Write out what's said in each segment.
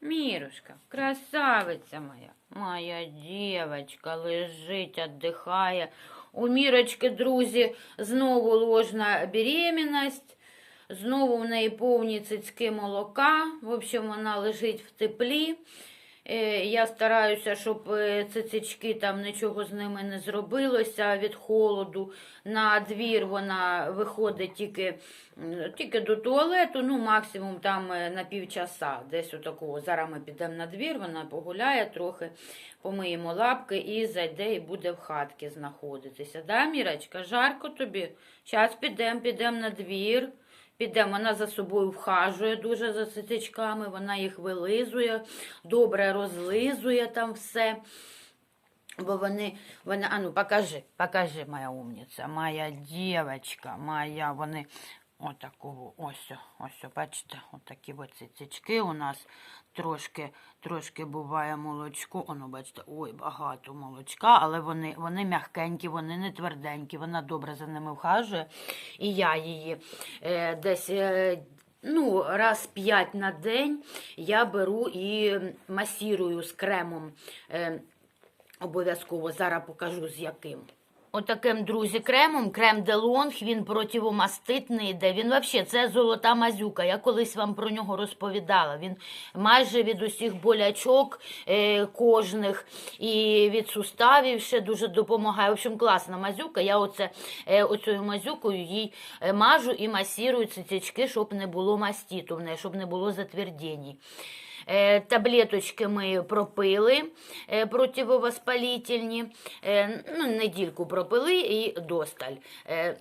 Мірушка, красавиця моя, моя дівочка лежить, віддихає. У Мірочки, друзі, знову ложна беременность, знову в неї повні цицьки молока. В общем, вона лежить в теплі. Е, Я стараюся, щоб е, цицички там нічого з ними не зробилося від холоду. На двір вона виходить тільки, тільки до туалету, ну максимум там е, на півчаса. Десь отакого. Зараз ми підемо на двір, вона погуляє трохи, помиємо лапки і зайде і буде в хатці знаходитися. Да, Мірочка, жарко тобі? Зараз підемо, підемо на двір. Підемо, вона за собою вхажує дуже за ситичками, вона їх вилизує, добре розлизує там все. Бо вони, вони, а ну покажи, покажи, моя умниця, моя дівчинка, моя, вони отакого, ось, ось, бачите, отакі от цицички у нас трошки, трошки буває молочко, оно, бачите, ой, багато молочка, але вони, вони м'якенькі, вони не тверденькі, вона добре за ними вхажує, і я її е, десь. Е, Ну, раз п'ять на день я беру і масірую з кремом. Е, Обов'язково зараз покажу з яким. Отаким, друзі, кремом, крем Делонг, він противомаститний йде. Він взагалі це золота мазюка. Я колись вам про нього розповідала. Він майже від усіх болячок е, кожних і від суставів ще дуже допомагає. В общем, класна мазюка. Я оце, е, оцею мазюкою їй е, мажу і масірую цицячки, щоб не було мастіту в неї, щоб не було затвердєній. Е, Таблеточки ми пропили е, противовоспалительні, Е, ну, недільку пропили і досталь.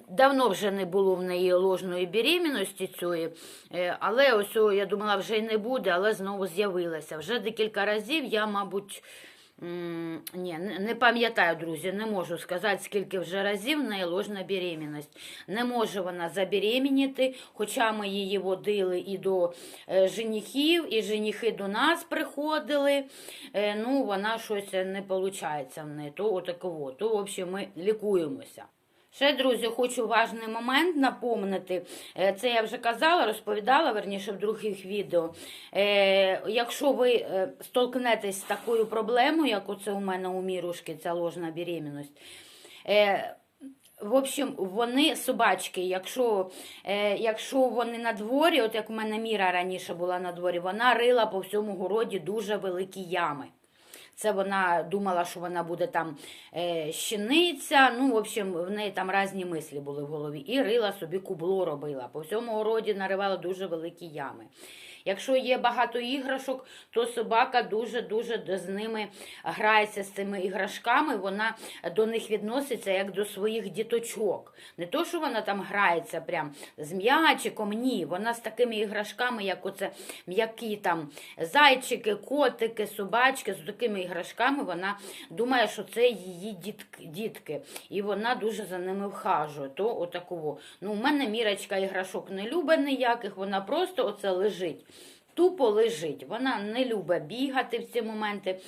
Давно вже не було в неї ложної беременності цієї, але ось я думала, вже й не буде, але знову з'явилася. Вже декілька разів я, мабуть. Ні, не- пам'ятаю, друзі, не можу сказати, скільки вже разів в неї ложна беременність. Не може вона забеременіти, хоча ми її водили і до е, женихів, і женихи до нас приходили. Е, ну, вона щось не виходить в неї. То отаково. То, в общем, ми лікуємося. Ще, друзі, хочу важний момент напомнити. Е, Це я вже казала, розповідала, верніше в других відео. Е, якщо ви е, столкнетесь з такою проблемою, як оце у мене у Мірушки, ця ложна беременність, в общем, вони собачки, якщо, е, якщо вони на дворі, от як у мене Міра раніше була на дворі, вона рила по всьому городі дуже великі ями. Це вона думала, що вона буде там е, щениця. Ну, в общем, в неї там різні мислі були в голові. І рила собі кубло робила. По всьому городі наривала дуже великі ями. Якщо є багато іграшок, то собака дуже-дуже з ними грається з цими іграшками, вона до них відноситься як до своїх діточок. Не то, що вона там грається прям з м'ячиком, ні. Вона з такими іграшками, як оце м'які там зайчики, котики, собачки, з такими іграшками вона думає, що це її дітки. І вона дуже за ними вхажує. То отаково. Ну, у мене мірочка іграшок не любить ніяких, вона просто оце лежить. Тупо лежить. Вона не любить бігати в ці моменти.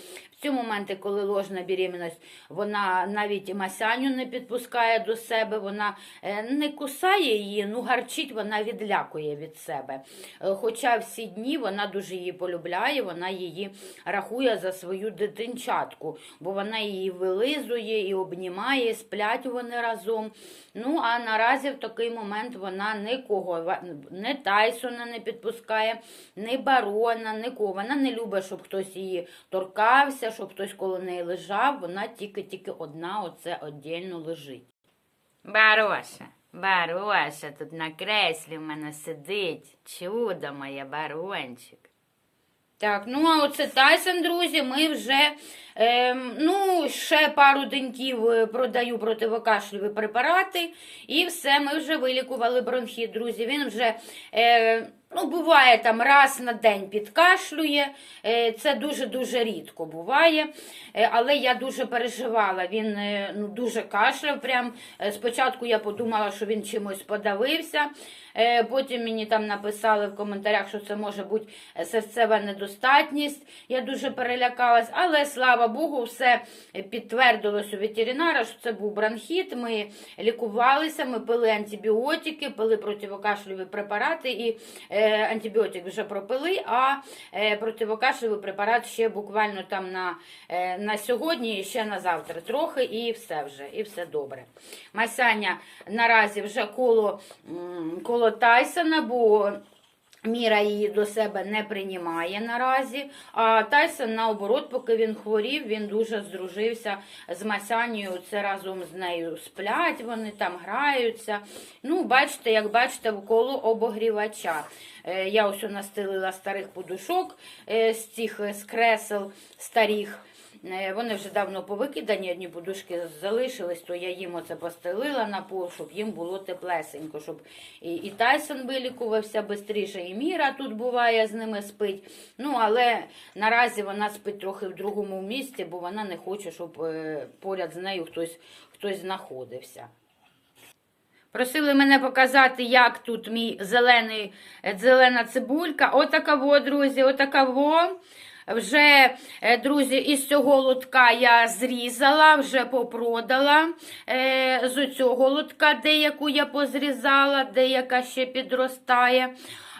Ці моменти, коли ложна беременність, вона навіть Масяню не підпускає до себе, вона е, не кусає її, ну гарчить, вона відлякує від себе. Е, Хоча всі дні вона дуже її полюбляє, вона її рахує за свою дитинчатку, бо вона її вилизує і обнімає, сплять вони разом. Ну, а наразі в такий момент вона нікого, не Тайсона не підпускає, ні барона, нікого. Вона не любить, щоб хтось її торкався, щоб хтось коло неї лежав. Вона тільки-тільки одна, оце віддільно лежить. Бароша, Бароша, тут на креслі в мене сидить. Чудо моє, барончик. Так, ну а оце Тайсон, друзі, ми вже ем, ну, ще пару деньків е, продаю противокашлюві препарати, і все, ми вже вилікували бронхіт, друзі. Він вже е, ну, буває там раз на день підкашлює. Е, це дуже-дуже рідко буває. Е, але я дуже переживала. Він е, ну, дуже кашляв. Прям. Спочатку я подумала, що він чимось подавився. Потім мені там написали в коментарях, що це може бути серцева недостатність. Я дуже перелякалась, але слава Богу, все підтвердилось у ветеринара, що це був бронхіт. Ми лікувалися, ми пили антибіотики, пили противокашлюві препарати і антибіотик вже пропили, а противокашевий препарат ще буквально там на, е, на сьогодні і ще на завтра трохи, і все вже, і все добре. Масяня наразі вже коло, коло Тайсона, бо Міра її до себе не приймає наразі. А Тайсон, наоборот, поки він хворів, він дуже здружився з Масянію. Це разом з нею сплять, вони там граються. Ну, бачите, як бачите, коло обогрівача. Е, Я ось настелила старих подушок е, з цих е, з кресел старих. Е, Вони вже давно повикидані, одні подушки залишились, то я їм оце постелила на пол, щоб їм було теплесенько, щоб і, і Тайсон вилікувався швидше, і Міра тут буває з ними спить. Ну, але наразі вона спить трохи в другому місці, бо вона не хоче, щоб е, поряд з нею хтось, хтось знаходився. Просили мене показати, як тут мій зелений, е, зелена цибулька. Отака во, друзі, отака во. Вже, е, друзі, із цього лотка я зрізала, вже попродала. Е, З цього лотка деяку я позрізала, деяка ще підростає.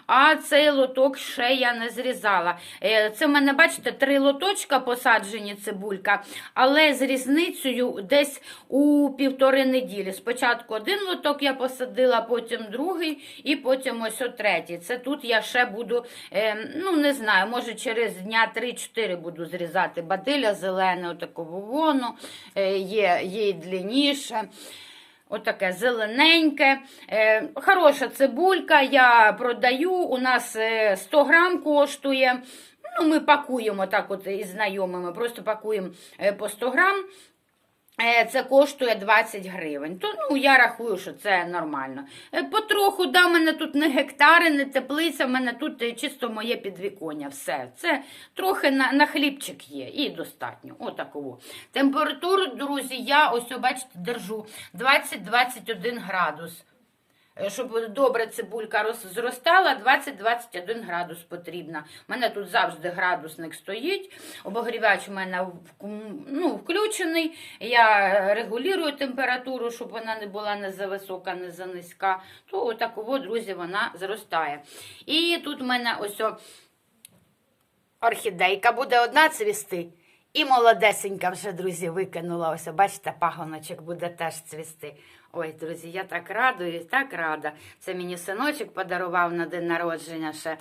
А цей лоток ще я не зрізала. Е, Це в мене, бачите, три лоточка посаджені цибулька, але з різницею десь у півтори неділі. Спочатку один лоток я посадила, потім другий і потім ось третій. Це тут я ще буду, е, ну не знаю, може через дня 3-4 буду зрізати бадиля зелене, отакого воно, е, є, є длинніше. Отаке зелененьке. Е, хороша цибулька, я продаю. У нас е, 100 грам коштує. Ну, ми пакуємо так от із знайомими, просто пакуємо е, по 100 грам. Е, Це коштує 20 гривень. То ну я рахую, що це нормально. Е, Потроху, да, в мене тут не гектари, не теплиця, в мене тут е, чисто моє підвіконня. Все. Це трохи на, на хлібчик є і достатньо. Отаково. Температуру, друзі, я ось, бачите, держу 20-21 градус. Е, Щоб добре цибулька роз- зростала, 20-21 градус потрібно. У мене тут завжди градусник стоїть. Обогрівач у мене ну, включений. Я регулюю температуру, щоб вона не була не за висока, не за низька. То отаково, друзі, вона зростає. І тут в мене ось о, орхідейка буде одна цвісти. І молодесенька вже, друзі, викинула. Ось, бачите, пагоночок буде теж цвісти. Ой, друзі, я так радуюсь, так рада. Це мені синочок подарував на день народження ще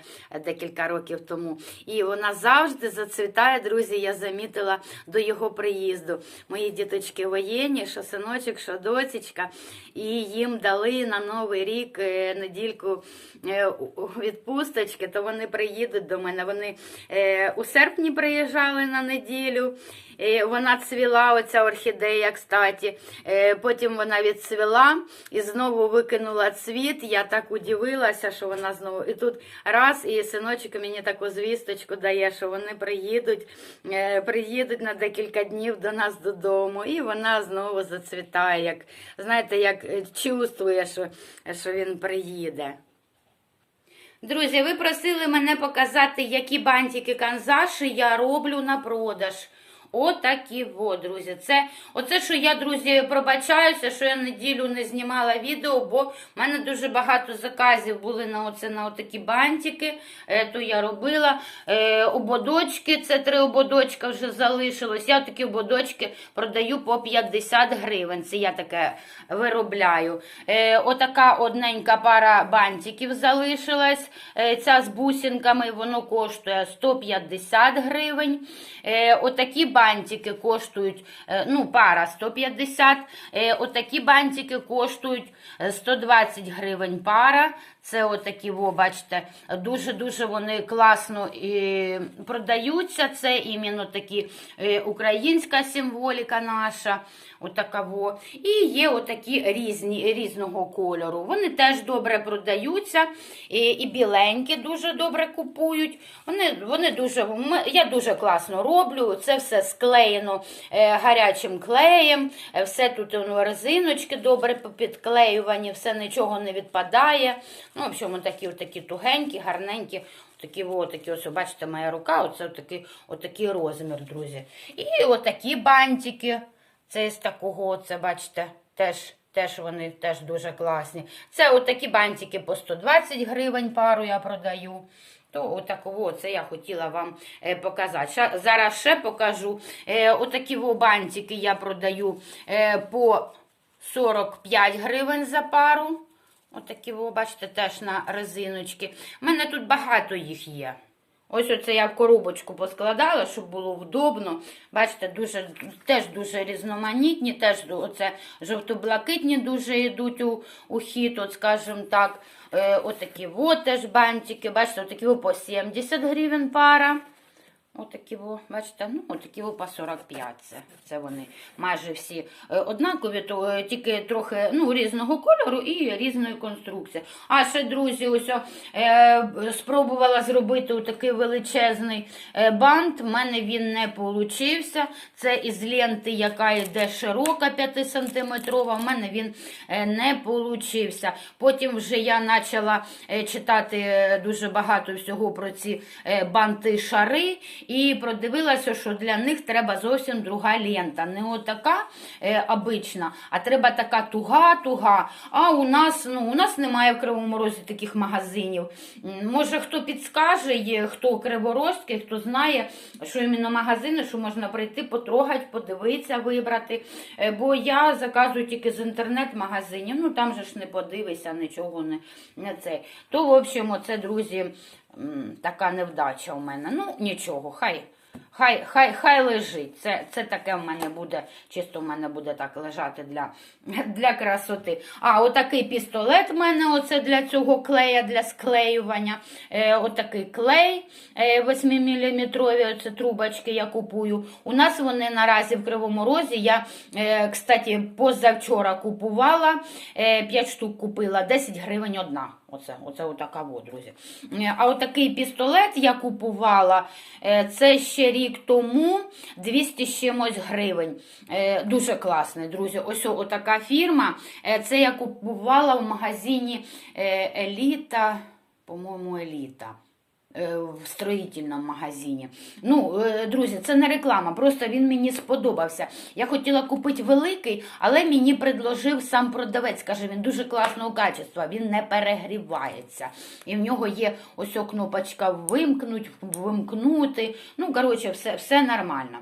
декілька років тому. І вона завжди зацвітає, друзі, я замітила до його приїзду. Мої діточки воєнні, що синочок, що доцічка. І їм дали на Новий рік е, недільку е, відпусточки, то вони приїдуть до мене. Вони е, у серпні приїжджали на неділю. Е, Вона цвіла, оця орхідея, кстати. Е, Потім вона відцвіла і знову викинула цвіт. Я так удивилася, що вона знову. І тут раз, і синочок мені таку звісточку дає, що вони приїдуть, е, приїдуть на декілька днів до нас додому. І вона знову зацвітає. Як, знаєте, як чувствує, що, що він приїде. Друзі, ви просили мене показати, які бантики канзаші я роблю на продаж. Отакі во, друзі. Це, оце, що я, друзі, пробачаюся, що я неділю не знімала відео, бо в мене дуже багато заказів були на оце, на отакі бантики. Е, то я робила. Е, ободочки, це три ободочка вже залишилось. Я такі ободочки продаю по 50 гривень. Це я таке виробляю. Е, отака одненька пара бантиків залишилась. Е, ця з бусинками, воно коштує 150 гривень. Е, отакі бантики коштують, е, ну, пара 150. Е, отакі бантики коштують е, 120 гривень пара. Це отакі, во, бачите, дуже-дуже вони класно і продаються. Це іменно такі е, українська символіка наша. Отака во. І є отакі різні, різного кольору. Вони теж добре продаються. І, і біленькі дуже добре купують. Вони, вони дуже, я дуже класно роблю. Це все склеєно е, гарячим клеєм. Е, Все тут воно, резиночки добре підклеювані, все нічого не відпадає. Ну, в общем, такі, такі тугенькі, гарненькі. Такі, такі, ось, бачите, моя рука, оце такий, отакий розмір, друзі. І отакі бантики. Це з такого, це, бачите, теж, теж вони теж дуже класні. Це отакі бантики по 120 гривень пару я продаю. То отаково, це я хотіла вам е, показати. Зараз ще покажу. Е, отакі бантики я продаю е, по 45 гривень за пару. Отакі, ви бачите, теж на резиночки. У мене тут багато їх є. Ось оце я в коробочку поскладала, щоб було вдобно. Бачите, дуже, теж дуже різноманітні, теж оце жовто-блакитні дуже йдуть у, у хід, от скажімо так. Е, отакі от теж бантики. Бачите, отакі от по 70 гривень пара. Отакі, во, бачите, ну, отакі во по 45. Це, це вони майже всі е, однакові, то е, тільки трохи ну, різного кольору і різної конструкції. А ще, друзі, ось е, спробувала зробити такий величезний е, бант. У мене він не получився. Це із ленти, яка йде широка 5 сантиметрова. У мене він не получився. Потім вже я почала читати дуже багато всього про ці банти шари. І продивилася, що для них треба зовсім друга лента. Не отака е, обична, а треба така туга-туга. А у нас ну, у нас немає в Кривому Розі таких магазинів. Може, хто підскаже, хто криворозький, хто знає, що іменно магазини, що можна прийти, потрогати, подивитися, вибрати. Е, Бо я заказую тільки з інтернет-магазинів. Ну там же ж не подивися, нічого не, не цей. То, в общем, оце, друзі. Така невдача у мене. Ну, нічого, хай. Хай, хай, хай лежить. Це, це таке в мене буде, чисто в мене буде так лежати для, для красоти. А, отакий пістолет в мене оце для цього клея, для склеювання. Е, отакий клей е, 8-мм, оце трубочки я купую. У нас вони наразі в Кривому Розі. Я, е, кстати, позавчора купувала, е, 5 штук купила, 10 гривень одна. Оце, оце отака друзі. Е, А отакий пістолет я купувала, е, це ще рік тому 200 з чимось гривень. Е, Дуже класний, друзі. Ось така фірма. Е, Це я купувала в магазині е, Еліта, по-моєму, Еліта. Е, В строїтельному магазині. Ну, е, друзі, це не реклама, просто він мені сподобався. Я хотіла купити великий, але мені предложив сам продавець. Каже, він дуже класного качества, він не перегрівається. І в нього є ось кнопочка вимкнуть, вимкнути. Ну, коротше, все, все нормально.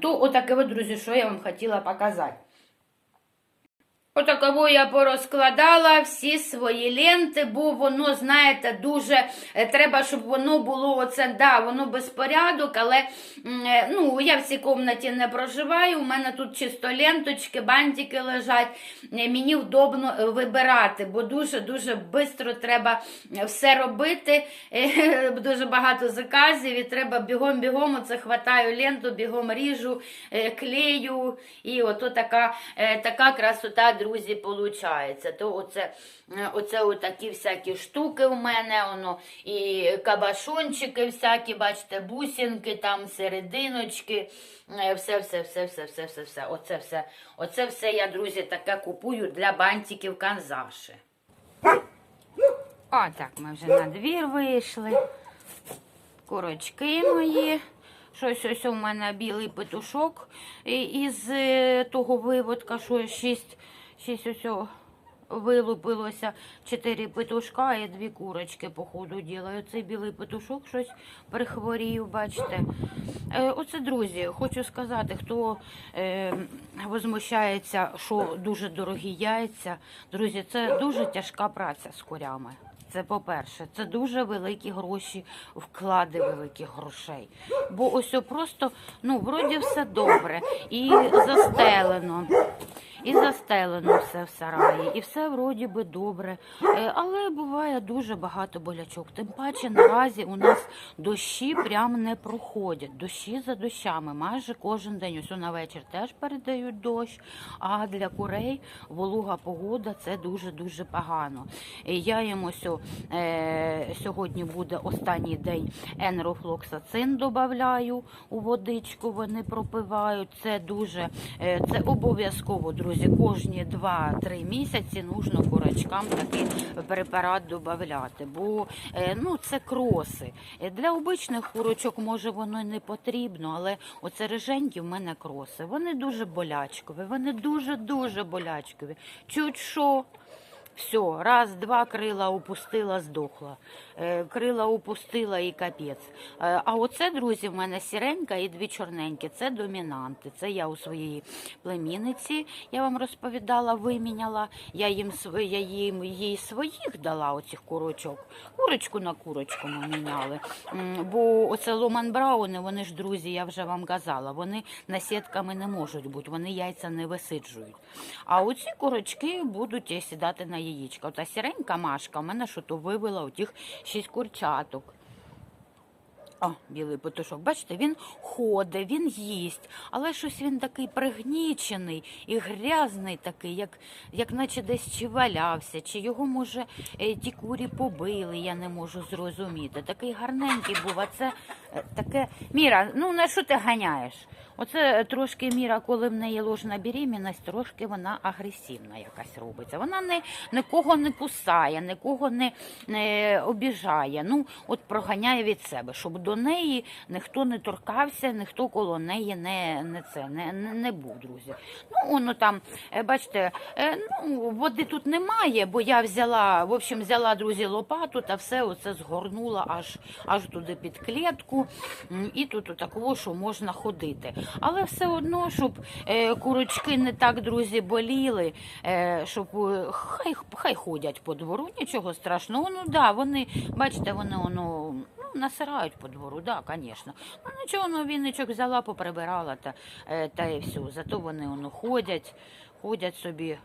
То отаке, от, друзі, що я вам хотіла показати. Отаково я порозкладала всі свої ленти, бо воно, знаєте, дуже е, треба, щоб воно було оце, да, воно безпорядок, але е, ну, я в цій кімнаті не проживаю. У мене тут чисто ленточки, бантики лежать. Е, Мені вдобно вибирати, бо дуже-дуже швидко треба все робити. Дуже багато заказів, і треба бігом-бігом. Оце хватаю ленту, бігом ріжу, клею. І ото така, така красота, друзі, виходить. То оце, е, оце отакі всякі штуки у мене, воно, і кабашончики всякі, бачите, бусинки, там, серединочки. е, Все, все, все, все, все, все, все. Оце все, оце все я, друзі, таке купую для бантиків канзаші. О, так, ми вже на двір вийшли. Курочки мої. Щось ось у мене білий петушок із е, того виводка, що шість, шість ось вилупилося чотири петушка і дві курочки, по ходу діла. І Цей білий петушок щось прихворів, бачите. Е, оце, друзі, хочу сказати, хто е, возмущається, що дуже дорогі яйця. Друзі, це дуже тяжка праця з курями. Це по-перше, це дуже великі гроші, вклади великих грошей. Бо ось просто, ну, вроді все добре, і застелено, і застелено все в сараї, і все вроді би добре. Е, Але буває дуже багато болячок. Тим паче наразі у нас дощі прям не проходять. Дощі за дощами майже кожен день. Ось на вечір теж передають дощ. А для курей волуга погода це дуже дуже погано. Я їм ось е, сьогодні буде останній день енрофлоксацин додаю у водичку. Вони пропивають. Це дуже е, це обов'язково, друзі. Друзі, кожні 2-3 місяці нужно курочкам такий препарат додати, бо е, ну, це кроси. Е, Для обичних курочок може воно не потрібно, але оце риженькі в мене кроси. Вони дуже болячкові, вони дуже-дуже болячкові. Чуть що. Все, раз, два крила упустила, здохла. Е, крила упустила і капець. Е, а оце, друзі, в мене сіренька і дві чорненькі. Це домінанти. Це я у своїй племінниці, я вам розповідала, виміняла. Я їм я їм їй своїх дала оцих курочок. Курочку на курочку ми міняли. Бо оце Ломан Брауни, вони ж друзі, я вже вам казала, вони насітками не можуть бути, вони яйця не висиджують. А оці курочки будуть е, сідати на яєчка. Ота сіренька машка, в мене що то вивела отих шість курчаток. О, білий петушок. Бачите, він ходить, він їсть, але щось він такий пригнічений і грязний такий, як, як наче десь чи валявся, чи його, може, е, ті курі побили, я не можу зрозуміти. Такий гарненький був, а це е, таке. Міра, ну на що ти ганяєш? Оце трошки міра, коли в неї ложна беременність, трошки вона агресивна якась робиться. Вона не, нікого не кусає, нікого не, не обіжає. Ну, от проганяє від себе, щоб до неї ніхто не торкався, ніхто коло неї не, не це не, не, не був, друзі. Ну, воно там, е, бачите, е, ну, води тут немає, бо я взяла, в общем, взяла, друзі, лопату та все оце згорнула аж, аж туди під клітку. І тут такого, що можна ходити. Але все одно, щоб е, курочки не так, друзі, боліли, е, щоб е, хай, хай ходять по двору, нічого страшного. Ну да, вони, бачите, вони воно. Ну, насирають по двору, да, звісно. Ну нічого, ну вінничок взяла, поприбирала та, та і все. Зато вони воно ходять, ходять собі,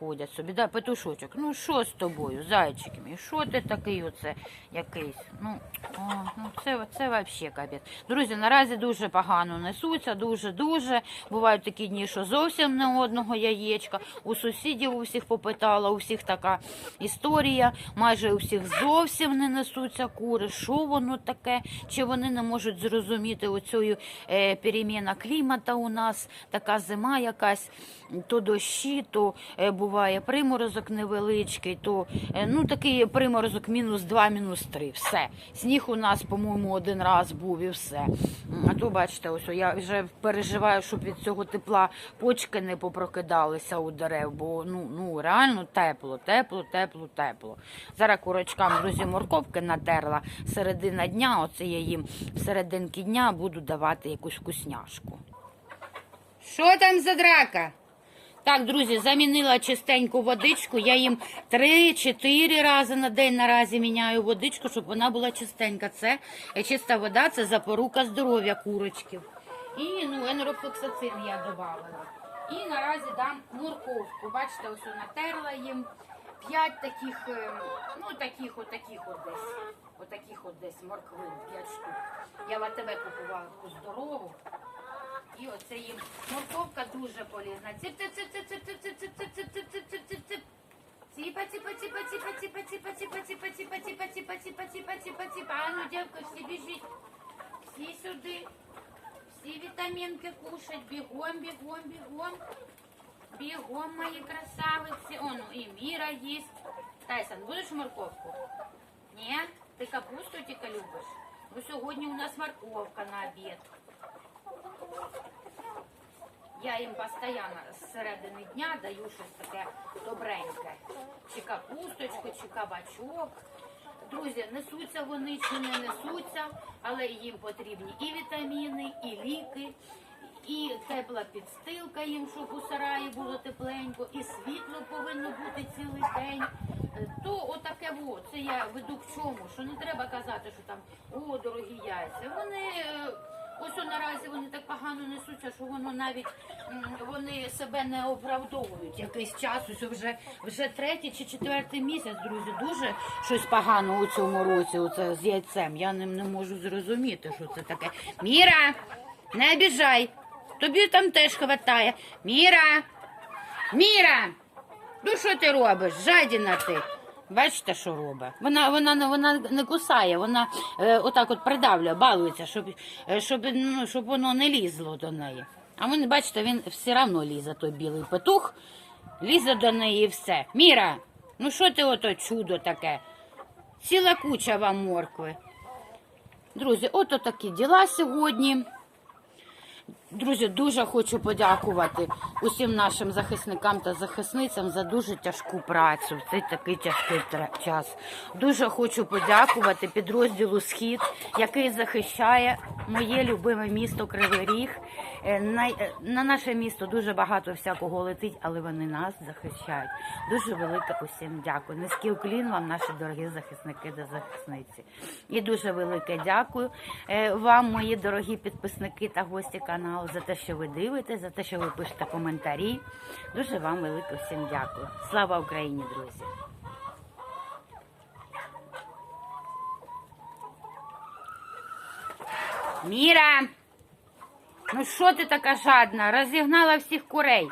ходять собі. Да, петушочок, ну що з тобою, зайчик мій, що ти такий оце якийсь? Ну, о, ну це, це взагалі капець. Друзі, наразі дуже погано несуться, дуже-дуже. Бувають такі дні, що зовсім не одного яєчка. У сусідів у всіх попитала, у всіх така історія. Майже у всіх зовсім не несуться кури. Що воно таке? Чи вони не можуть зрозуміти оцю е, переміна клімата у нас, така зима якась, то дощі, то е, буває приморозок невеличкий, то е, ну такий приморозок мінус 2, мінус 3. Все. Сніг у нас, по-моєму, один раз був і все. А то бачите, ось я вже переживаю, щоб від цього тепла почки не попрокидалися у дерев, бо ну, ну реально тепло, тепло, тепло, тепло. Зараз курочкам, друзі, морковки натерла середина дня, оце я їм в серединки дня буду давати якусь вкусняшку. Що там за драка? Так, друзі, замінила чистеньку водичку. Я їм 3-4 рази на день наразі міняю водичку, щоб вона була чистенька. Це чиста вода, це запорука здоров'я курочків. І ну, енрофлоксацин я додавала. І наразі дам морковку. Бачите, ось натерла їм 5 таких, е, ну таких, отаких от десь. Отаких от десь морквин, 5 штук. Я в АТБ купувала таку здорову. І оце їм морковка дуже полезна. Цip, цip, цip, цip, цip, цip, цip, цip, цip, цip, цip, цip, цip, цip. Ціпа, ціпа, ціпа, ціпа, ціпа, ціпа, ціпа, ціпа, ціпа, ціпа, ціпа, ціпа, ціпа, ціпа, ціпа. А ну, дівки, всі біжіть. Всі сюди. Всі вітамінки кушать. Бігом, бігом, бігом. Бігом, мої красавиці. О, ну і Міра їсть. Тайсон, будеш морковку? Ні? Ти капусту тільки любиш? Бо сьогодні у нас морковка на обід. Я їм постійно з середини дня даю щось таке добреньке. Чи капусточку, чи кабачок. Друзі, несуться вони чи не несуться, але їм потрібні і вітаміни, і ліки, і тепла підстилка їм, щоб у сараї було тепленько, і світло повинно бути цілий день. Е, То отаке во, це я веду к чому, що не треба казати, що там о, дорогі яйця. Вони е, ось наразі вони так погано несуться, що воно навіть вони себе не оправдовують якийсь час. Ось вже вже третій чи четвертий місяць, друзі, дуже щось погано у цьому році. Оце з яйцем. Я не, не можу зрозуміти, що це таке. Міра, не обіжай. Тобі там теж хватає. Міра! Міра! Ну що ти робиш? Жадіна ти. Бачите, що робить? Вона, вона, вона не кусає, вона е, отак от придавлює, балується, щоб, е, щоб, ну, щоб воно не лізло до неї. А він, бачите, він все одно лізе, той білий петух. Лізе до неї і все. Міра, ну що ти ото чудо таке? Ціла куча вам моркви. Друзі, ото такі діла сьогодні. Друзі, дуже хочу подякувати усім нашим захисникам та захисницям за дуже тяжку працю в цей такий тяжкий час. Дуже хочу подякувати підрозділу Схід, який захищає моє любиме місто Кривий Ріг. Е, На, е, на наше місто дуже багато всякого летить, але вони нас захищають. Дуже велике усім дякую. Низький уклін вам, наші дорогі захисники та захисниці. І дуже велике дякую е, вам, мої дорогі підписники та гості каналу, за те, що ви дивитесь, за те, що ви пишете коментарі. Дуже вам велике всім дякую. Слава Україні, друзі! Міра! Ну що ти така жадна? Розігнала всіх курей.